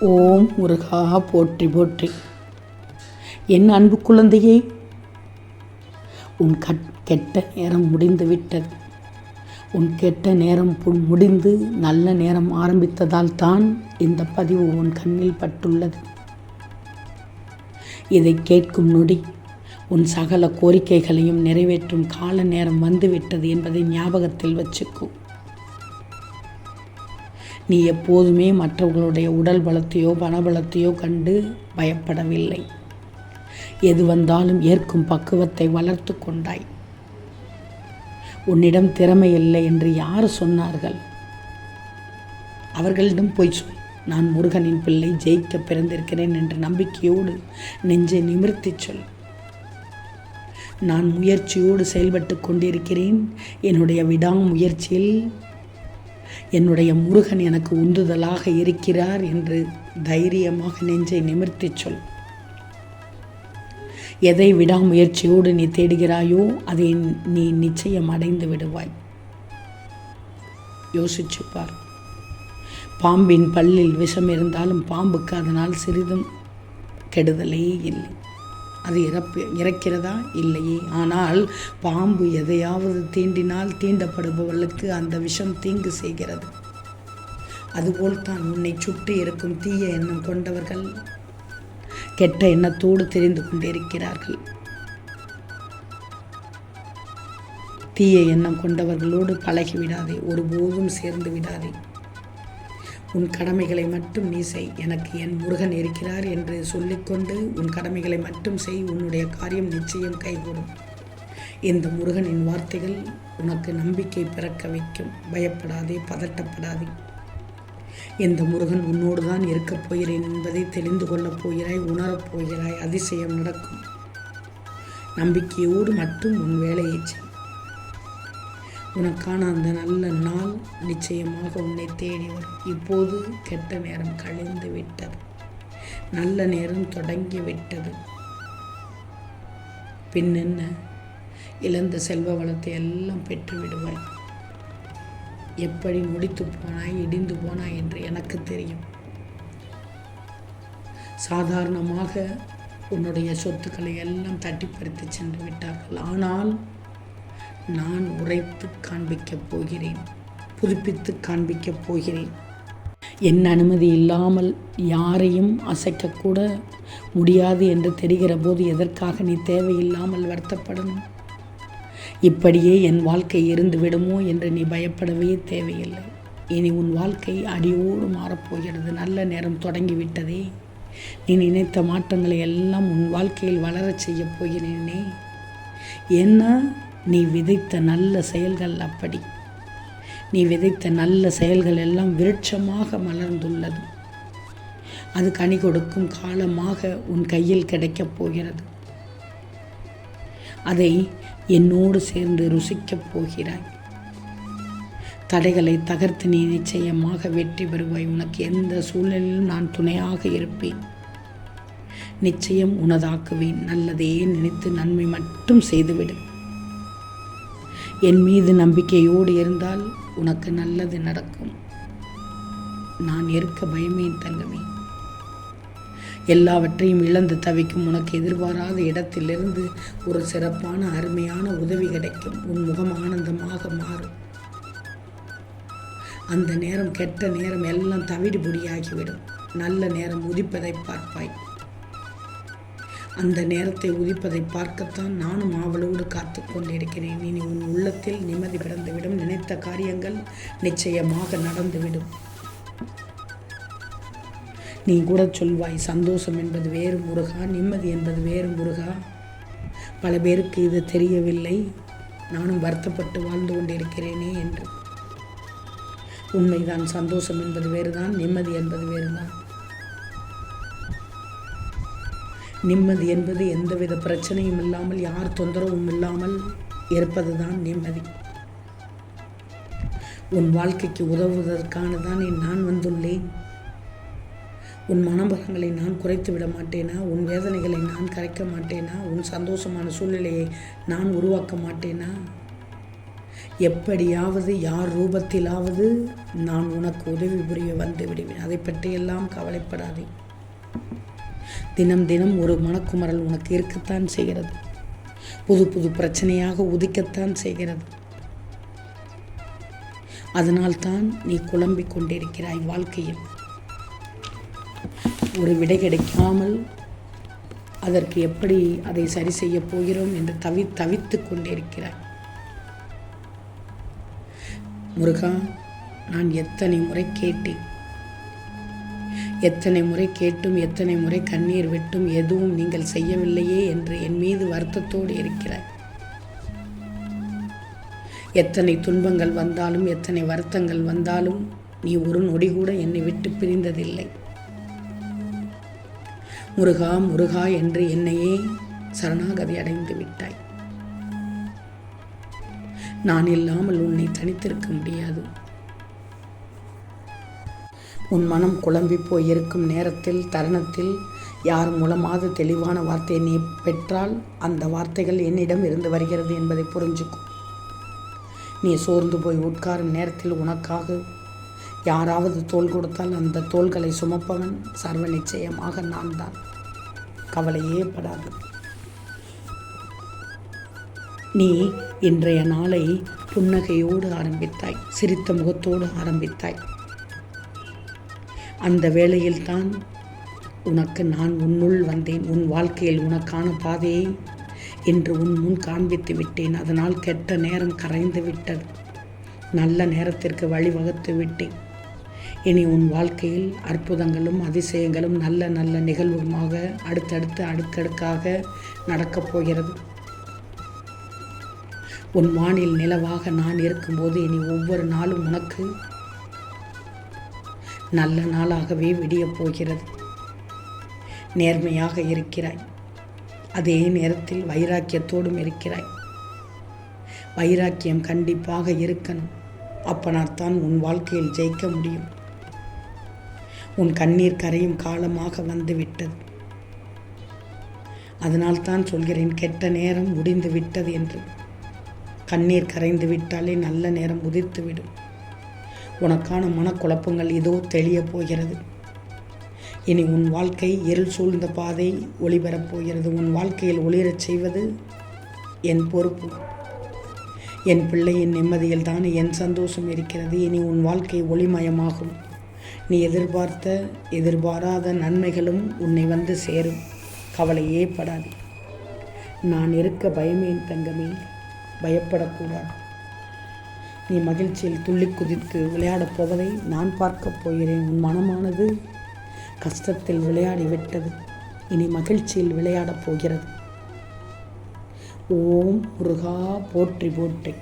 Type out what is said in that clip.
ஓம் முருகா போற்றி போற்றி. என் அன்பு குழந்தையே உன் கட் கெட்ட நேரம் முடிந்து விட்டது உன் கெட்ட நேரம் முடிந்து நல்ல நேரம் ஆரம்பித்ததால் தான் இந்த பதிவு உன் கண்ணில் பட்டுள்ளது. இதை கேட்கும் நொடி உன் சகல கோரிக்கைகளையும் நிறைவேற்றும் கால நேரம் வந்துவிட்டது என்பதை ஞாபகத்தில் வச்சுக்கும் நீ எப்போதுமே மற்றவர்களுடைய உடல் பலத்தையோ பணபலத்தையோ கண்டு பயப்படவில்லை. எது வந்தாலும் ஏற்கும் பக்குவத்தை வளர்த்து கொண்டாய். உன்னிடம் திறமை இல்லை என்று யார் சொன்னார்கள்? அவர்களிடம் போய் சொல். நான் முருகனின் பிள்ளை ஜெயிக்க பிறந்திருக்கிறேன் என்ற நம்பிக்கையோடு நெஞ்சை நிமிர்த்திச் சொல். நான் முயற்சியோடு செயல்பட்டு கொண்டிருக்கிறேன். என்னுடைய விடாமுயற்சியில் என்னுடைய முருகன் எனக்கு உந்துதலாக இருக்கிறார் என்று தைரியமாக நெஞ்சை நிமிர்த்திச் சொல். எதை விடாமுயற்சியோடு நீ தேடுகிறாயோ அதை நீ நிச்சயம் அடைந்து விடுவாய். யோசிச்சு பார் பாம்பின் பல்லில் விஷம் இருந்தாலும் பாம்புக்கு அதனால் சிறிதும் கெடுதலே இல்லை. அது இறப்பு இறக்கிறதா? இல்லையே. ஆனால் பாம்பு எதையாவது தீண்டினால் தீண்டப்படுபவர்களுக்கு அந்த விஷம் தீங்கு செய்கிறது. அதுபோல் தான் உன்னை சுற்றி இருக்கும் தீய எண்ணம் கொண்டவர்கள் கெட்ட எண்ணத்தோடு தெரிந்து கொண்டிருக்கிறார்கள். தீய எண்ணம் கொண்டவர்களோடு பழகிவிடாதே. ஒருபோதும் சேர்ந்து விடாதே. உன் கடமைகளை மட்டும் நீ செய். எனக்கு என் முருகன் இருக்கிறார் என்று சொல்லிக்கொண்டு உன் கடமைகளை மட்டும் செய். உன்னுடைய காரியம் நிச்சயம் கைகூடும். இந்த முருகனின் வார்த்தைகள் உனக்கு நம்பிக்கை பிறக்க வைக்கும். பயப்படாதே பதட்டப்படாதே. இந்த முருகன் உன்னோடு தான் இருக்கப் போகிறேன் என்பதை தெரிந்து கொள்ளப் போகிறாய் உணரப் போகிறாய். அதிசயம் நடக்கும். நம்பிக்கையோடு மட்டும் உன் வேலையை செய். உனக்கான அந்த நல்ல நாள் நிச்சயமாக உன்னை தேடி வரும். இப்போது கெட்ட நேரம் கழிந்து விட்டது. நல்ல நேரம் தொடங்கி விட்டது. பின்னென்ன இழந்த செல்வ வளத்தை எல்லாம் பெற்று விடுவாய். எப்படி முடித்து போனாய் இடிந்து போனாய் என்று எனக்கு தெரியும். சாதாரணமாக உன்னுடைய சொத்துக்களை எல்லாம் தட்டிப்படுத்தி சென்று விட்டார்கள். ஆனால் நான் உரைத்து காண்பிக்கப் போகிறேன் புதுப்பித்து காண்பிக்கப் போகிறேன். என் அனுமதி இல்லாமல் யாரையும் அசைக்கக்கூட முடியாது என்று தெரிகிற போது எதற்காக நீ தேவையில்லாமல் வருத்தப்படணும் இப்படியே என் வாழ்க்கை இருந்து விடுமோ என்று நீ பயப்படவே தேவையில்லை. இனி உன் வாழ்க்கை அடியோடு மாறப்போகிறது. நல்ல நேரம் தொடங்கிவிட்டதே. நீ நினைத்த மாற்றங்களை எல்லாம் உன் வாழ்க்கையில் வளரச் செய்யப் போகிறேனே. என்ன? நீ விதைத்த நல்ல செயல்கள் அப்படி. நீ விதைத்த நல்ல செயல்கள் எல்லாம் விருட்சமாக மலர்ந்துள்ளது. அது கனி கொடுக்கும் காலமாக உன் கையில் கிடைக்கப் போகிறது. அதை என்னோடு சேர்ந்து ருசிக்கப் போகிறாய். தடைகளை தகர்த்து நீ நிச்சயமாக வெற்றி பெறுவாய். உனக்கு எந்த சூழ்நிலையிலும் நான் துணையாக இருப்பேன். நிச்சயம் உனதாக்குவேன். நல்லதே நினைத்து நன்மை மட்டும் செய்துவிடு. என் மீது நம்பிக்கையோடு இருந்தால் உனக்கு நல்லது நடக்கும். நான் இருக்க பயமேன் தங்கமே. எல்லாவற்றையும் இழந்து தவிக்கும் உனக்கு எதிர்பாராத இடத்திலிருந்து ஒரு சிறப்பான அருமையான உதவி கிடைக்கும். உன் முகம் ஆனந்தமாக மாறும். அந்த நேரம் கெட்ட நேரம் எல்லாம் தவிடுபொடியாகிவிடும். நல்ல நேரம் உதிப்பதை பார்ப்பாய். அந்த நேரத்தை உதிப்பதை பார்க்கத்தான் நானும் ஆவலோடு காத்து கொண்டிருக்கிறேன். இனி உன் உள்ளத்தில் நிம்மதி பிறந்துவிடும். நினைத்த காரியங்கள் நிச்சயமாக நடந்துவிடும். நீ கூட சொல்வாய் சந்தோஷம் என்பது வேறு முருகா நிம்மதி என்பது வேறு முருகா. பல பேருக்கு இது தெரியவில்லை. நானும் வருத்தப்பட்டு வாழ்ந்து கொண்டிருக்கிறேனே என்று. உண்மைதான் சந்தோஷம் என்பது வேறுதான் நிம்மதி என்பது வேறுதான். நிம்மதி என்பது எந்தவித பிரச்சனையும் இல்லாமல் யார் தொந்தரவும் இல்லாமல் இருப்பது தான் நிம்மதி. உன் வாழ்க்கைக்கு உதவுவதற்கான தான் நான் வந்துள்ளேன். உன் மனபரங்களை நான் குறைத்து விட மாட்டேனா? உன் வேதனைகளை நான் கரைக்க மாட்டேனா? உன் சந்தோஷமான சூழ்நிலையை நான் உருவாக்க மாட்டேனா? எப்படியாவது யார் ரூபத்திலாவது நான் உனக்கு உதவி புரிய வந்து விடுவேன். அதை பற்றியெல்லாம் கவலைப்படாதே. தினம் தினம் ஒரு மனக்குமரல் உனக்கு இருக்கத்தான் செய்கிறது. புது புது பிரச்சனையாக உதிக்கத்தான் செய்கிறது. அதனால்தான் நீ குழம்பிக் கொண்டிருக்கிறாய் வாழ்க்கையில். ஒரு விடை கிடைக்காமல் அதற்கு எப்படி அதை சரி செய்ய போகிறோம் என்று தவி தவித்து கொண்டிருக்கிறாய். முருகா நான் எத்தனை முறை கேட்டேன். எத்தனை முறை கேட்டும் எத்தனை முறை கண்ணீர் விட்டும் எதுவும் நீங்கள் செய்யவில்லையே என்று என் மீது வருத்தத்தோடு இருக்கிறாய். எத்தனை துன்பங்கள் வந்தாலும் எத்தனை வருத்தங்கள் வந்தாலும் நீ ஒரு நொடி கூட என்னை விட்டு பிரிந்ததில்லை. முருகா முருகா என்று என்னையே சரணாகதி அடைந்து விட்டாய். நான் இல்லாமல் உன்னை தனித்திருக்க முடியாது. உன் மனம் குழம்பி போயிருக்கும் நேரத்தில் தருணத்தில் யார் மூலமாவது தெளிவான வார்த்தையை நீ பெற்றால் அந்த வார்த்தைகள் என்னிடம் இருந்து வருகிறது என்பதை புரிஞ்சுக்கும் நீ சோர்ந்து போய் உட்காரும் நேரத்தில் உனக்காக யாராவது தோள் கொடுத்தால் அந்த தோள்களை சுமப்பவன் சர்வ நிச்சயமாக நான் தான் கவலையே படாது. நீ இன்றைய நாளை புன்னகையோடு ஆரம்பித்தாய் சிரித்த முகத்தோடு ஆரம்பித்தாய். அந்த வேளையில்தான் உனக்கு நான் உன்னுள் வந்தேன். உன் வாழ்க்கையில் உனக்கான பாதையை என்று உன் முன் காண்பித்து விட்டேன். அதனால் கெட்ட நேரம் கரைந்து விட்டது. நல்ல நேரத்திற்கு வழிவகுத்து விட்டேன். இனி உன் வாழ்க்கையில் அற்புதங்களும் அதிசயங்களும் நல்ல நல்ல நிகழ்வுமாக அடுத்தடுத்து அடுக்கடுக்காக நடக்கப் போகிறது. உன் வானில் நிலவாக நான் இருக்கும்போது இனி ஒவ்வொரு நாளும் உனக்கு நல்ல நாளாகவே விடியப் போகிறது. நேர்மையாக இருக்கிறாய். அதே நேரத்தில் வைராக்கியத்தோடும் இருக்கிறாய். வைராக்கியம் கண்டிப்பாக இருக்கணும். அப்பனால்தான் உன் வாழ்க்கையில் ஜெயிக்க முடியும். உன் கண்ணீர் கரையும் காலமாக வந்துவிட்டது. அதனால்தான் சொல்கிறேன் கெட்ட நேரம் முடிந்து விட்டது என்று. கண்ணீர் கரைந்து விட்டாலே நல்ல நேரம் உதிர்த்துவிடும். உனக்கான மனக்குழப்பங்கள் ஏதோ தெளிய போகிறது. இனி உன் வாழ்க்கை இருள் சூழ்ந்த பாதை ஒளிபெறப் போகிறது. உன் வாழ்க்கையில் ஒளிரச் செய்வது என் பொறுப்பு. என் பிள்ளையின் நிம்மதியில் தான் என் சந்தோஷம் இருக்கிறது. இனி உன் வாழ்க்கை ஒளிமயமாகும். நீ எதிர்பார்த்த எதிர்பாராத நன்மைகளும் உன்னை வந்து சேரும். கவலையே படாது. நான் இருக்க பயமேன் தங்கமே. பயப்படக்கூடாது. நீ மகிழ்ச்சியில் துள்ளி குதித்து விளையாடப் போவதை நான் பார்க்கப் போகிறேன். உன் மனமானது கஷ்டத்தில் விளையாடி விட்டது. இனி மகிழ்ச்சியில் விளையாடப் போகிறது. ஓம் முருகா போற்றி போற்றி.